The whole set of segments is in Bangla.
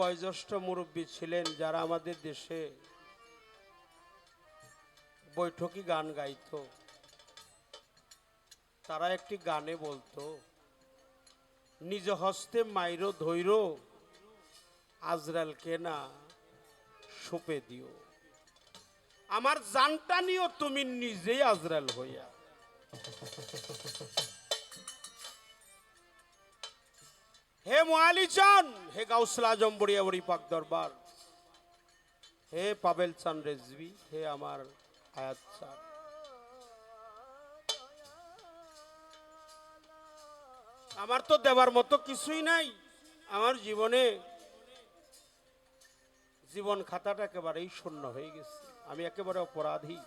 বয়োজ্যেষ্ঠ মুরব্বী ছিলেন যারা আমাদের দেশে বৈঠকি গান গাইতো। তারা একটি গানে বলতো, নিজ হস্তে মাইরো ধৈর আজরালকে না সোপে দিও। আমার জানটা নিও, তুমি নিজেই আজরাল হইয়া। হে মোয়ালি চান হে গাউসলা আজম বড়িয়া বড়ি পাক দরবার, হে পাবেল চান রেজবি, হে আমার আয়াত চান। আমার তো দেবার মতো কিছুই নাই, আমার জীবনে জীবন খাতাটা একেবারেই শূন্য হয়ে গেছে, আমি একেবারে অপরাধী,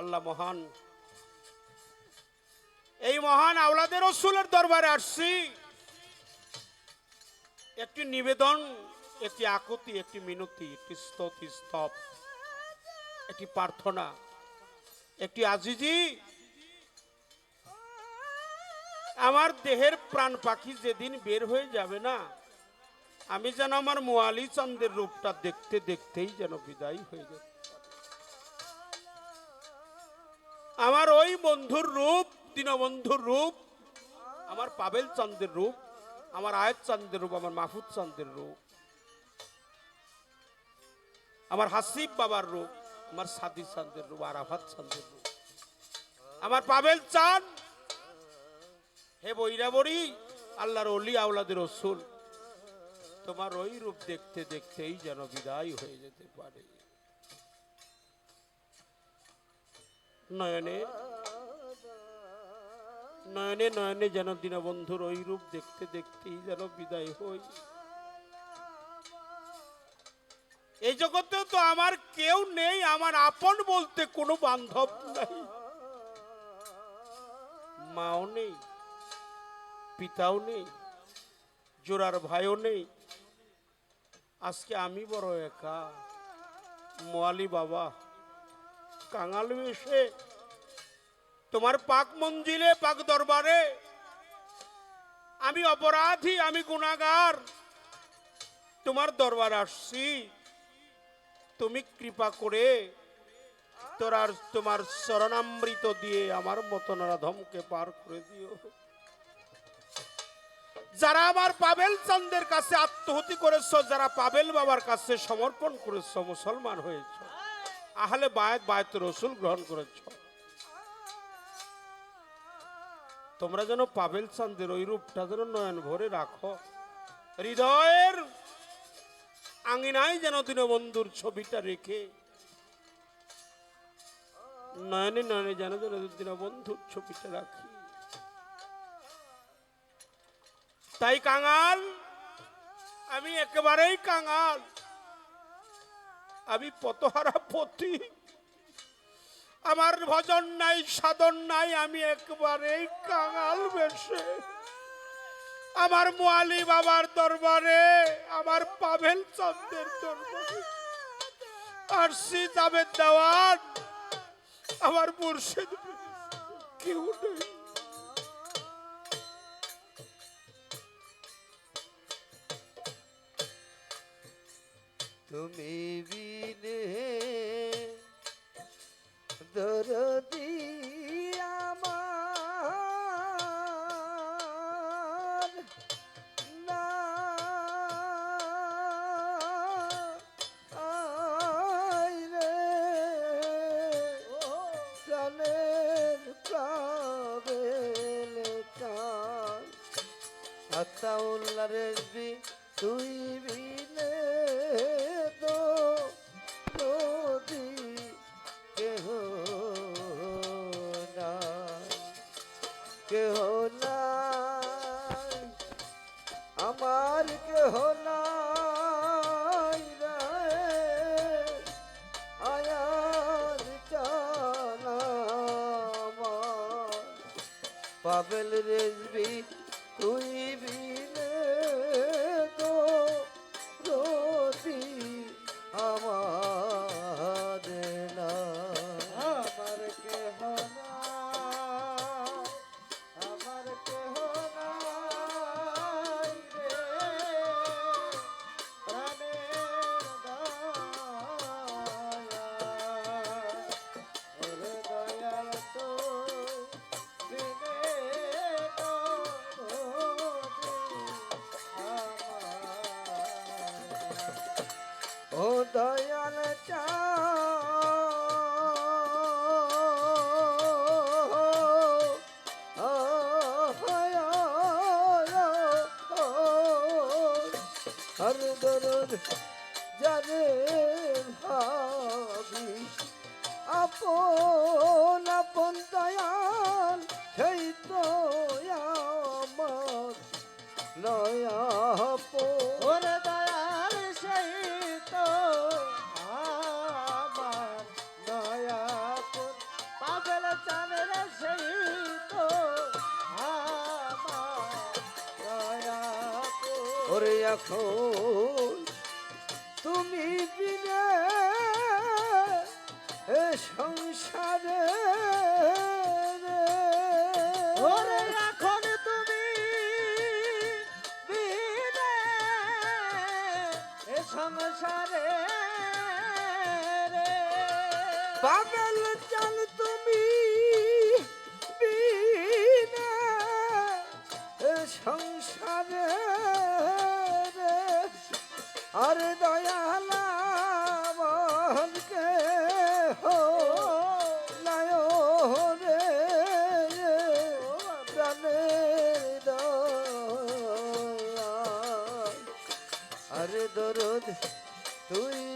আল্লাহ মহান। এই মহান আওলাদের রসুলের দরবারে আসছি। একটি নিবেদন, একটি আকুতি, একটি মিনতি, একটি স্তুতি, স্তব, একটি প্রার্থনা, একটি আজিজি। আমার দেহের প্রাণ পাখি যেদিন বের হয়ে যাবে না, আমি যেন আমার মোয়ালি চন্দ্রের রূপটা দেখতে দেখতেই যেন বিদায় হয়ে যাবে। আমার ওই বন্ধুর রূপ, দীনবন্ধুর রূপ, আমার পাবেল চন্দ্রের রূপ আমার আয়াত চন্দ্রের রূপ, আমার মাহফুজ চন্দ্রের রূপ, আমার হাসিব বাবার রূপ, আমার সাদি চন্দ্রের রূপ আরাফাত চান্দের রূপ, আমার পাবেল চান হে বৈরাবরী, আল্লাহর অলি, আওলাদের রসুল, তোমার ওই রূপ দেখতে দেখতেই যেন বিদায় হয়ে যেতে পারে। নয়নে নয়নে নয়নে যেন দীনবন্ধুর ওই রূপ দেখতে দেখতেই যেন বিদায় হই। এই জগতে তো আমার কেউ নেই, আমার আপন বলতে কোনো বান্ধব নাই। মাও নেই, পিতাও নেই, জোড়ার ভাইও নেই। আজকে আমি বড় একা, মোয়ালি বাবা, কাঙাল এসে তোমার পাক মঞ্জিলে, পাক দরবারে। আমি অপরাধী, আমি গুণাগার। তোমার দরবার আসছি। তুমি কৃপা করে তোরার তোমার শরণামৃত দিয়ে আমার মতন ধমকে পার করে দিও। যারা আমার পাবেল চান্দের কাছে আত্মহতি করেছ, যারা পাবেল বাবার কাছে সমর্পণ করেছ, মুসলমান হয়েছ, আহলে বায়াত বায়াত রসুল গ্রহণ করেছ। তোমরা যেন পাবেল চান্দের ওই রূপটা যেন নয়ন ভরে রাখো। হৃদয়ের আঙিনায় যেন দীনবন্ধুর ছবিটা রেখে, নয়নে নয়নে যেন যেন দীনবন্ধুর ছবিটা রাখি। তাই কাঙাল, আমি একেবারেই কাঙাল। আমি পতহারা পতি। আমার ভজন নাই, সাধন নাই, আমি একবারে কাঙাল বেশে। আমার মোয়ালি বাবার দরবারে, আমার পাভেল চন্দ্রের দরবারে। আর সীতাবের দেওয়ান, আমার মুর্শিদ কেউ নেই। তুমি বিনে দরদি আমার না। রে প্রাণের প্রাবেল কান আতাউল্লাহ রেজবি তুই বিনে পাবেল রেজবি তুই বিনে দয়াল চা হর দরদ জানে ভাবি আপন আপন দয়াল ওরে এখন তুমি বিনে সংসারে তুমি সংসারে পাগল চাল তুমি বিনা সং দরদ তুই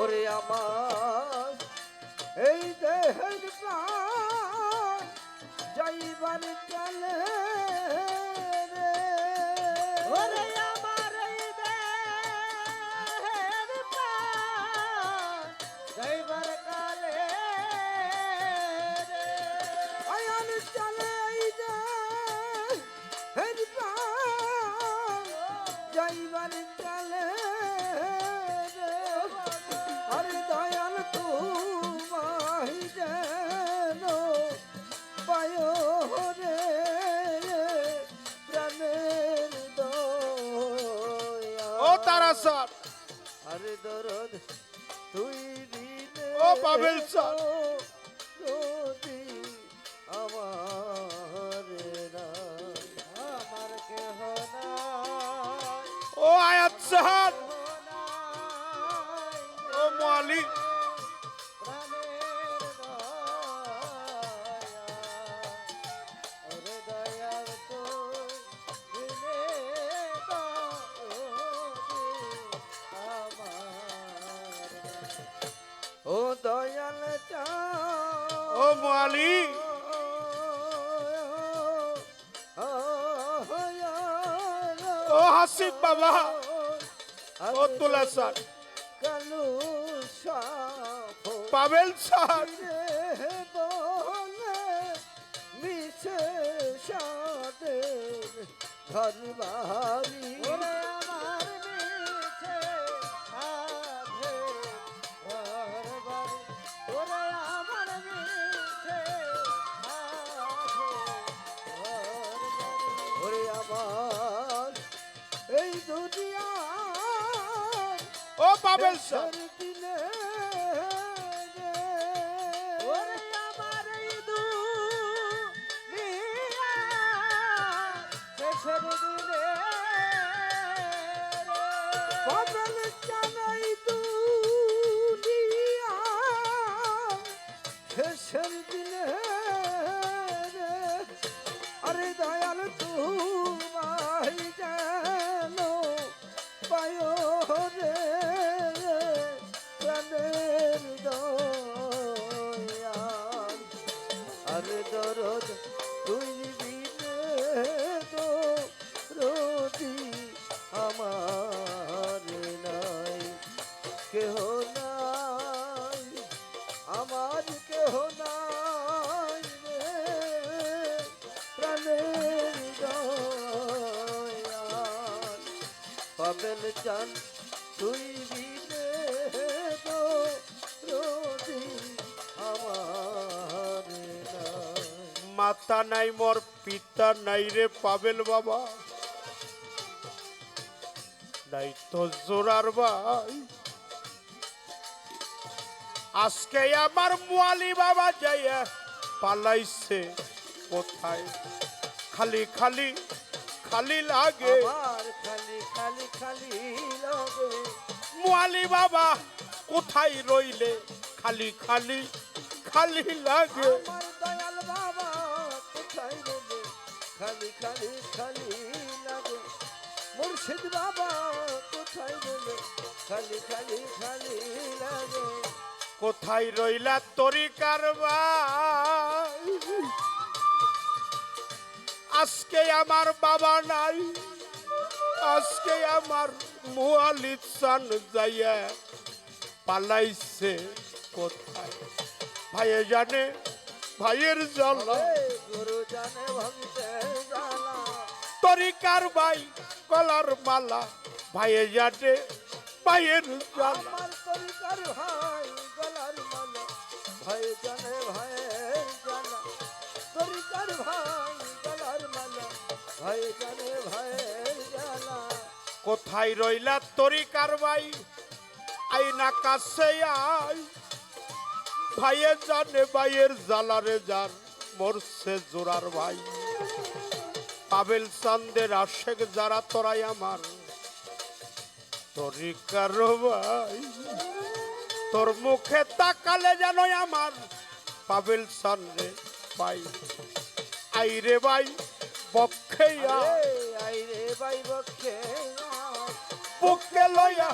ওরে আমার। এই দেহের স্যার। আরে দরদ তুই ও পাবেল স্যার। ও দয়াল ও মালি ও হাসিফ বাবা। ও তুলা স্যার কালু পাবেল স্যার মিছে Yes. পাবেন চান তুই তো আমার মাতা নাই মোর পিতা নাই রে পাবেল বাবা। নাই তো জোরার ভাই। আজকে আমার মুয়ালি বাবা যাইয়া পালাইছে কোথায়? খালি খালি খালি লাগে। মুয়ালি বাবা কোথায় রইলে? খালি খালি খালি লাগে। দয়াল বাবা কোথায় গেলে খালি খালি খালি লাগে। মুর্শিদ বাবা কোথায় খালি খালি খালি লাগে। কোথায় রইলা তরি কারবার? আজকে আমার বাবা নাই। আজকে আমার মুয়ালি চান যাইয়া পালাইছে কোথায়? ভাইয়ে জানে ভাইয়ের জল এই গুরু জানে তরিকার ভাই কলার মালা। ভাইয়ে জানে ভাইয়ের জল তরিকার ভাই কোথায় রইলা তরিকার ভাই আই না কাছে আই। ভাইয়ে জানে ভাইয়ের জালারে যার মরছে জোরার ভাই। পাবেল চান্দের আশেক যারা তোরাই আমার। তরিকার ভাই তোর মুখে তাকালে যেন আমার পাবেল চান্দে পাই আইরে ভাই আয়, আইরে বাই বক্ষে। বুকে লইয়া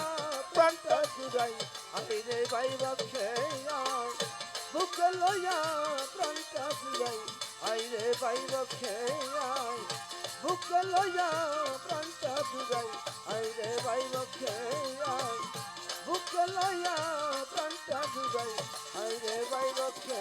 প্রাণটা জুড়াই আইরে বাই বক্ষে বুকে লইয়া প্রাণটা জুড়াই আইরে বাই বক্ষে বুকে লইয়া প্রাণটা জুড়াই আইরে বাই বক্ষে বুকে লইয়া প্রাণটা জুড়াই আইরে বাই বক্ষে